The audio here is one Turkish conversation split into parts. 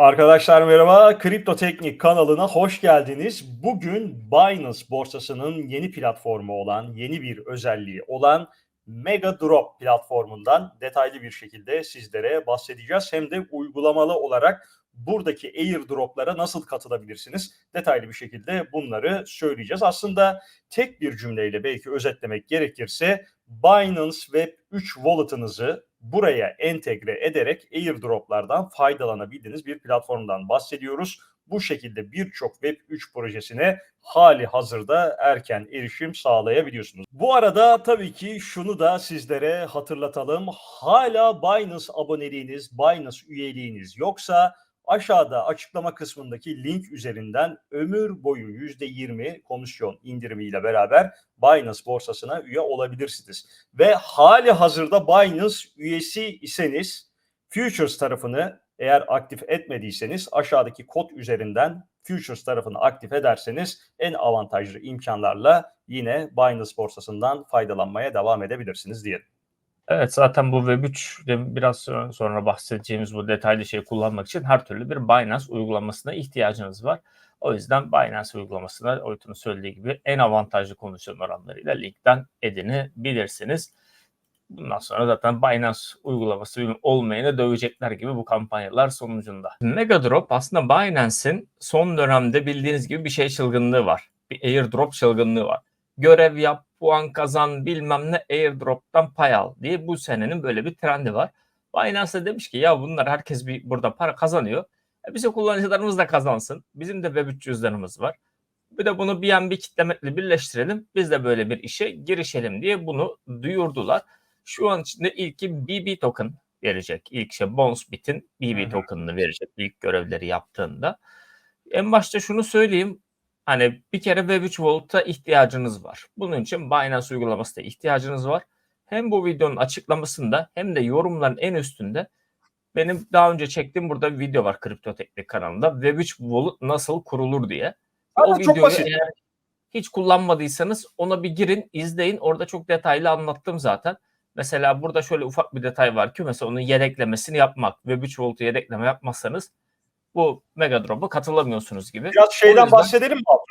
Arkadaşlar merhaba, Kripto Teknik kanalına hoş geldiniz. Bugün Binance borsasının yeni platformu olan, yeni bir özelliği olan Mega Drop platformundan detaylı bir şekilde sizlere bahsedeceğiz. Hem de uygulamalı olarak buradaki airdroplara nasıl katılabilirsiniz? Detaylı bir şekilde bunları söyleyeceğiz. Aslında tek bir cümleyle belki özetlemek gerekirse Binance Web 3 wallet'ınızı buraya entegre ederek airdroplardan faydalanabildiğiniz bir platformdan bahsediyoruz. Bu şekilde birçok Web3 projesine hali hazırda erken erişim sağlayabiliyorsunuz. Bu arada tabii ki şunu da sizlere hatırlatalım. Hala Binance aboneliğiniz, Binance üyeliğiniz yoksa aşağıda açıklama kısmındaki link üzerinden ömür boyu %20 komisyon indirimiyle beraber Binance borsasına üye olabilirsiniz. Ve hali hazırda Binance üyesi iseniz Futures tarafını eğer aktif etmediyseniz aşağıdaki kod üzerinden Futures tarafını aktif ederseniz en avantajlı imkanlarla yine Binance borsasından faydalanmaya devam edebilirsiniz diyelim. Evet zaten bu Web3 biraz sonra bahsedeceğimiz bu detaylı şeyi kullanmak için her türlü bir Binance uygulamasına ihtiyacınız var. O yüzden Binance uygulamasına Oytun'un söylediği gibi en avantajlı komisyon oranlarıyla linkten edinebilirsiniz. Bundan sonra zaten Binance uygulaması olmayanı dövecekler gibi bu kampanyalar sonucunda. Megadrop aslında Binance'in son dönemde bildiğiniz gibi bir şey çılgınlığı var. Bir airdrop çılgınlığı var. Görev yap, puan kazan, bilmem ne airdrop'tan pay al diye bu senenin böyle bir trendi var. Binance de demiş ki ya bunlar herkes bir burada para kazanıyor. E bize kullanıcılarımız da kazansın. Bizim de Web3 cüzdanımız var. Bir de bunu BNB kitlemekle birleştirelim. Biz de böyle bir işe girişelim diye bunu duyurdular. Şu an içinde ilki BB token verecek. İlk şey Bonsbit'in BB token'ını verecek ilk görevleri yaptığında. En başta şunu söyleyeyim. Hani bir kere Web3 Wallet'a ihtiyacınız var. Bunun için Binance uygulamasına ihtiyacınız var. Hem bu videonun açıklamasında hem de yorumların en üstünde benim daha önce çektiğim burada bir video var Kripto Teknik kanalında. Web3 Wallet nasıl kurulur diye. Ama o videoyu basit. eğer hiç kullanmadıysanız ona bir girin, izleyin. Orada çok detaylı anlattım zaten. Mesela burada şöyle ufak bir detay var ki mesela onun yedeklemesini yapmak. Web3 Wallet'ı yedekleme yapmazsanız bu Megadrop'a katılamıyorsunuz gibi. Biraz O şeyden yüzden- bahsedelim mi Batu?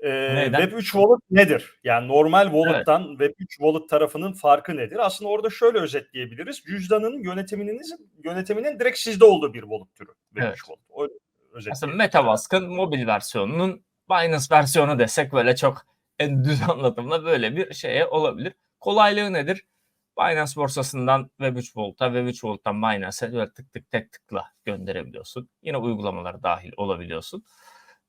Ee, Neyden? Web3 Wallet nedir? Yani normal Wallet'tan Web3 Wallet tarafının farkı nedir? Aslında orada şöyle özetleyebiliriz. Cüzdanın yönetiminin yönetiminin direkt sizde olduğu bir wallet türü. Web3 Evet. Wallet. Öyle Aslında. Metamask'ın mobil versiyonunun Binance versiyonu desek böyle çok en düz anlatımla böyle bir şeye olabilir. Kolaylığı nedir? Binance borsasından Web3 Volt'a, Web3 Volt'tan Binance'e böyle tık tık tek tıkla gönderebiliyorsun. Yine uygulamalar dahil olabiliyorsun.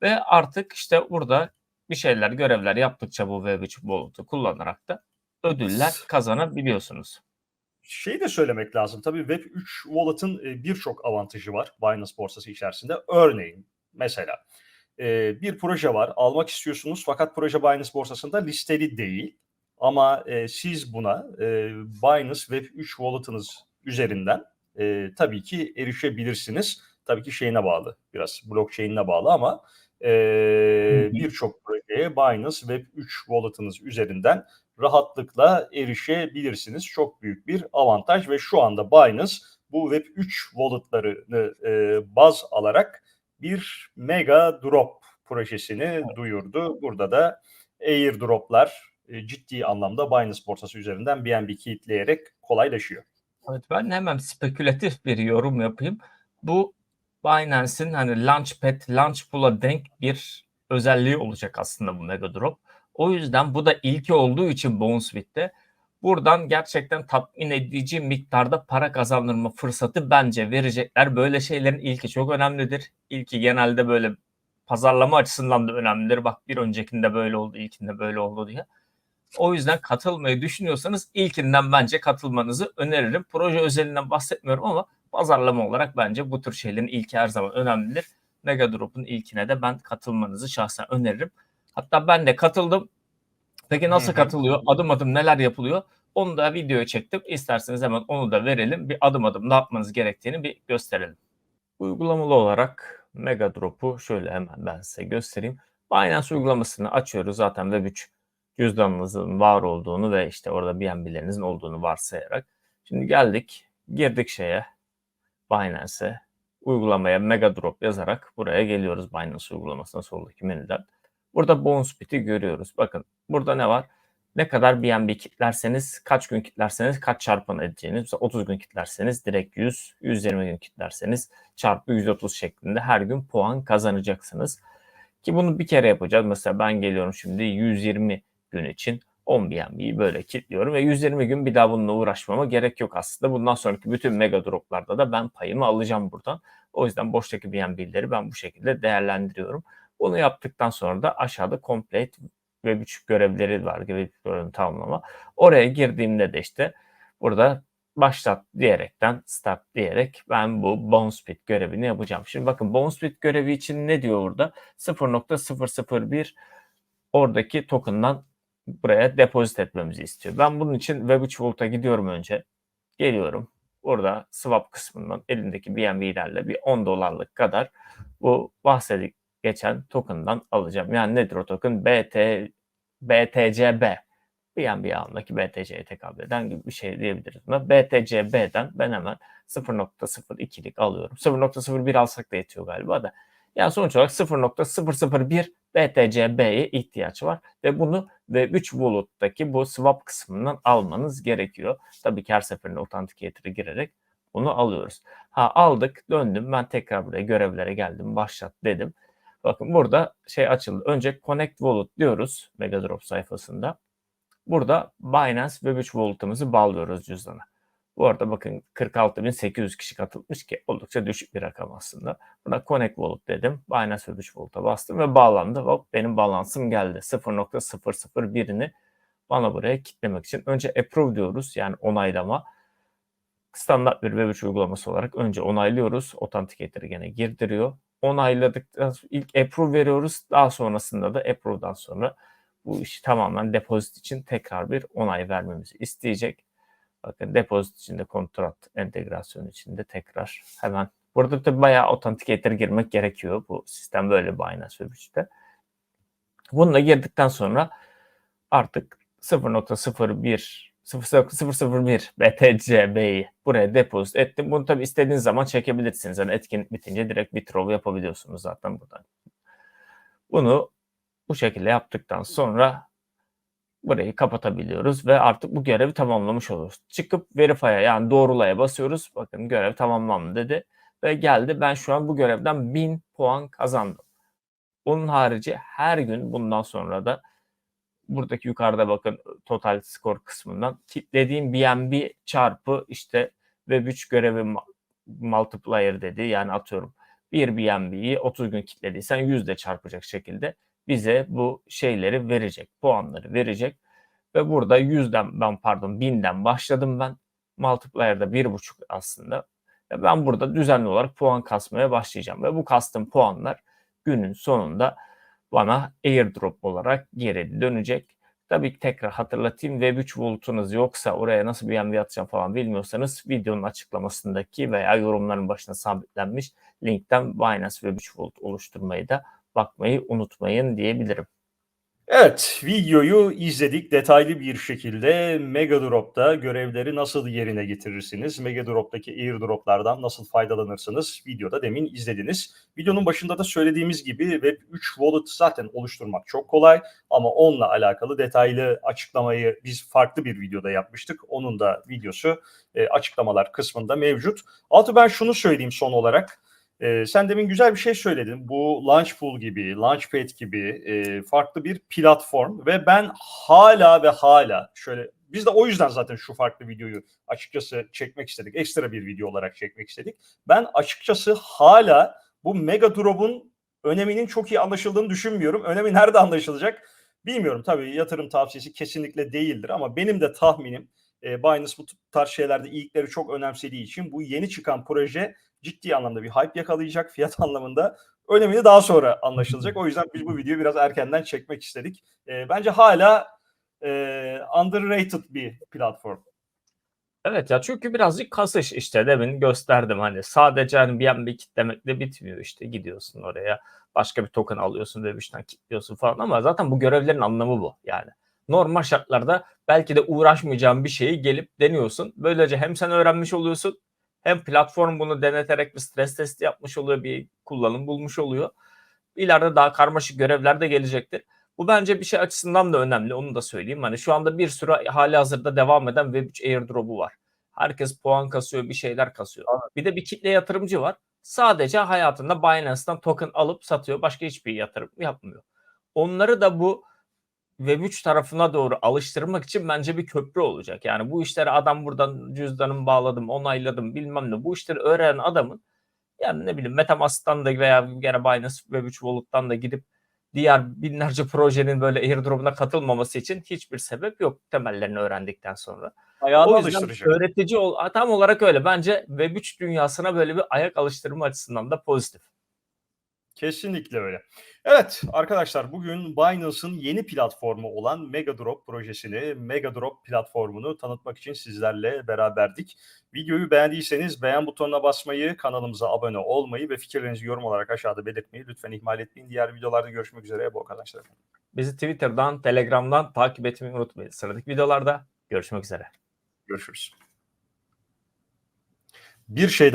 Ve artık işte burada bir şeyler, görevler yaptıkça bu Web3 Volt'u kullanarak da ödüller kazanabiliyorsunuz. Şeyi de söylemek lazım. Tabii Web3 Wallet'ın e, birçok avantajı var Binance borsası içerisinde. Örneğin mesela e, bir proje var. Almak istiyorsunuz fakat proje Binance borsasında listeli değil. Ama e, siz buna e, Binance Web3 Wallet'ınız üzerinden e, tabii ki erişebilirsiniz. Tabii ki şeyine bağlı. Biraz blockchain'ine bağlı ama e, birçok projeye Binance Web3 Wallet'ınız üzerinden rahatlıkla erişebilirsiniz. Çok büyük bir avantaj ve şu anda Binance bu Web3 walletlarını e, baz alarak bir mega drop projesini duyurdu. Burada da airdroplar e, ciddi anlamda Binance borsası üzerinden BNB kilitleyerek kolaylaşıyor. Evet ben hemen spekülatif bir yorum yapayım. Bu Binance'in hani Launchpad, Launchpool'a denk bir özelliği olacak aslında bu Megadrop. O yüzden bu da ilki olduğu için Bonsbit'te buradan gerçekten tatmin edici miktarda para kazandırma fırsatı bence verecekler. Böyle şeylerin ilki çok önemlidir. İlki genelde böyle pazarlama açısından da önemlidir. Bak bir öncekinde böyle oldu, ilkinde böyle oldu diye. O yüzden katılmayı düşünüyorsanız ilkinden bence katılmanızı öneririm. Proje özelinden bahsetmiyorum ama pazarlama olarak bence bu tür şeylerin ilki her zaman önemlidir. Megadrop'un ilkine de ben katılmanızı şahsen öneririm. Hatta ben de katıldım. Peki nasıl katılıyor? Adım adım neler yapılıyor? Onu da videoya çektim. İsterseniz hemen onu da verelim. Bir adım adım ne yapmanız gerektiğini bir gösterelim. Uygulamalı olarak Megadrop'u şöyle hemen ben size göstereyim. Binance uygulamasını açıyoruz. Zaten Web3 cüzdanınızın var olduğunu ve işte orada BNB'lerinizin olduğunu varsayarak. Şimdi geldik, girdik şeye, Binance'e. uygulamaya Mega Drop yazarak buraya geliyoruz Binance uygulamasına soldaki menüden. Burada Bounce Bit'i görüyoruz. Bakın burada ne var? Ne kadar BNB kitlerseniz, kaç gün kitlerseniz kaç çarpan edeceğiniz. Mesela 30 gün kitlerseniz direkt 100, 120 gün kitlerseniz çarpı 130 şeklinde her gün puan kazanacaksınız. Ki bunu bir kere yapacağız. Mesela ben geliyorum şimdi 120 gün için 10 BNB'yi böyle kilitliyorum ve 120 gün bir daha bununla uğraşmama gerek yok aslında. Bundan sonraki bütün mega droplarda da ben payımı alacağım buradan. O yüzden boştaki BNB'leri ben bu şekilde değerlendiriyorum. Bunu yaptıktan sonra da aşağıda complete ve küçük görevleri var gibi görev tamamlama. Oraya girdiğimde de işte burada başlat diyerekten start diyerek ben bu bounce speed görevini yapacağım. Şimdi bakın bounce speed görevi için ne diyor burada? 0.001 oradaki token'dan buraya depozit etmemizi istiyor. Ben bunun için Web3 Vault'a gidiyorum önce. Geliyorum. Burada swap kısmından elindeki BNB'lerle bir 10 dolarlık kadar bu bahsedik geçen token'dan alacağım. Yani nedir o token? BT, BTCB. BNB ağındaki BTC'ye tekabül eden gibi bir şey diyebiliriz buna. BTCB'den ben hemen 0.02'lik alıyorum. 0.01 alsak da yetiyor galiba da. Yani sonuç olarak 0.001 BTCB'ye ihtiyaç var ve bunu Web3 Wallet'taki bu swap kısmından almanız gerekiyor. Tabii ki her seferinde Authenticator'a girerek bunu alıyoruz. Ha aldık, döndüm. Ben tekrar buraya görevlere geldim, başlat dedim. Bakın burada şey açıldı. Önce Connect Wallet diyoruz Megadrop sayfasında. Burada Binance Web3 Wallet'ımızı bağlıyoruz cüzdana. Bu arada bakın 46.800 kişi katılmış ki oldukça düşük bir rakam aslında. Buna Connect Wallet dedim. Binance Web3 Wallet'a bastım ve bağlandı. Hop benim balansım geldi. 0.001'ini bana buraya kitlemek için. Önce approve diyoruz yani onaylama. Standart bir Web3 uygulaması olarak önce onaylıyoruz. Authenticator'ı gene girdiriyor. Onayladıktan sonra ilk approve veriyoruz. Daha sonrasında da approve'dan sonra bu işi tamamen depozit için tekrar bir onay vermemizi isteyecek. Bakın depozit içinde kontrat entegrasyonu içinde tekrar hemen burada tabii bayağı authenticator girmek gerekiyor. Bu sistem böyle Binance Web3'te. Bununla girdikten sonra artık 0.01 001 BTCB'yi buraya depozit ettim. Bunu tabii istediğiniz zaman çekebilirsiniz. Yani etkinlik bitince direkt withdraw yapabiliyorsunuz zaten buradan. Bunu bu şekilde yaptıktan sonra burayı kapatabiliyoruz ve artık bu görevi tamamlamış oluyoruz. Çıkıp verify'a yani doğrulaya basıyoruz. Bakın görev tamamlandı dedi ve geldi. Ben şu an bu görevden 1000 puan kazandım. Onun harici her gün bundan sonra da buradaki yukarıda bakın total skor kısmından kitlediğim BNB çarpı işte Web3 görevi multiplier dedi. Yani atıyorum bir BNB'yi 30 gün kitlediysen 100 de çarpacak şekilde bize bu şeyleri verecek, puanları verecek. Ve burada 100'den ben pardon 1000'den başladım ben. Multiplier'da 1.5 aslında. Ben burada düzenli olarak puan kasmaya başlayacağım. Ve bu kastım puanlar günün sonunda bana airdrop olarak geri dönecek. Tabii ki tekrar hatırlatayım Web3 Vault'unuz yoksa oraya nasıl bir BNB atacağım falan bilmiyorsanız videonun açıklamasındaki veya yorumların başına sabitlenmiş linkten Binance Web3 Vault oluşturmayı da bakmayı unutmayın diyebilirim. Evet, videoyu izledik detaylı bir şekilde. Megadrop'ta görevleri nasıl yerine getirirsiniz? Megadrop'taki airdroplardan nasıl faydalanırsınız? Videoda demin izlediniz. Videonun başında da söylediğimiz gibi Web3 Wallet zaten oluşturmak çok kolay ama onunla alakalı detaylı açıklamayı biz farklı bir videoda yapmıştık. Onun da videosu e, açıklamalar kısmında mevcut. Altı ben şunu söyleyeyim son olarak. Ee, sen demin güzel bir şey söyledin. Bu Launchpool gibi, Launchpad gibi e, farklı bir platform ve ben hala ve hala şöyle biz de o yüzden zaten şu farklı videoyu açıkçası çekmek istedik. Ekstra bir video olarak çekmek istedik. Ben açıkçası hala bu Mega Drop'un öneminin çok iyi anlaşıldığını düşünmüyorum. Önemi nerede anlaşılacak bilmiyorum. Tabii yatırım tavsiyesi kesinlikle değildir ama benim de tahminim e, Binance bu tarz şeylerde ilkleri çok önemsediği için bu yeni çıkan proje ciddi anlamda bir hype yakalayacak fiyat anlamında. Önemini daha sonra anlaşılacak. O yüzden biz bu videoyu biraz erkenden çekmek istedik. E, bence hala e, underrated bir platform. Evet ya çünkü birazcık kasış işte demin gösterdim hani sadece hani BNB kitlemekle bitmiyor işte gidiyorsun oraya başka bir token alıyorsun ve bir kilitliyorsun falan ama zaten bu görevlerin anlamı bu yani. Normal şartlarda belki de uğraşmayacağın bir şeyi gelip deniyorsun. Böylece hem sen öğrenmiş oluyorsun Hem platform bunu deneterek bir stres testi yapmış oluyor, bir kullanım bulmuş oluyor. İleride daha karmaşık görevler de gelecektir. Bu bence bir şey açısından da önemli. Onu da söyleyeyim. Hani şu anda bir sürü hali hazırda devam eden Web3 airdrop'u var. Herkes puan kasıyor, bir şeyler kasıyor. Bir de bir kitle yatırımcı var. Sadece hayatında Binance'dan token alıp satıyor. Başka hiçbir yatırım yapmıyor. Onları da bu Web3 tarafına doğru alıştırmak için bence bir köprü olacak. Yani bu işleri adam buradan cüzdanımı bağladım, onayladım bilmem ne. Bu işleri öğrenen adamın yani ne bileyim Metamask'tan da veya gene Binance Web3 Wallet'tan da gidip diğer binlerce projenin böyle airdrop'una katılmaması için hiçbir sebep yok temellerini öğrendikten sonra. Ayağını O yüzden öğretici ol tam olarak öyle. Bence Web3 dünyasına böyle bir ayak alıştırma açısından da pozitif. Kesinlikle öyle. Evet arkadaşlar bugün Binance'ın yeni platformu olan Megadrop projesini, Megadrop platformunu tanıtmak için sizlerle beraberdik. Videoyu beğendiyseniz beğen butonuna basmayı, kanalımıza abone olmayı ve fikirlerinizi yorum olarak aşağıda belirtmeyi lütfen ihmal etmeyin. Diğer videolarda görüşmek üzere. Kazançlar. efendim. Bizi Twitter'dan, Telegram'dan takip etmeyi unutmayın. Sıradaki videolarda görüşmek üzere. Görüşürüz. Bir şey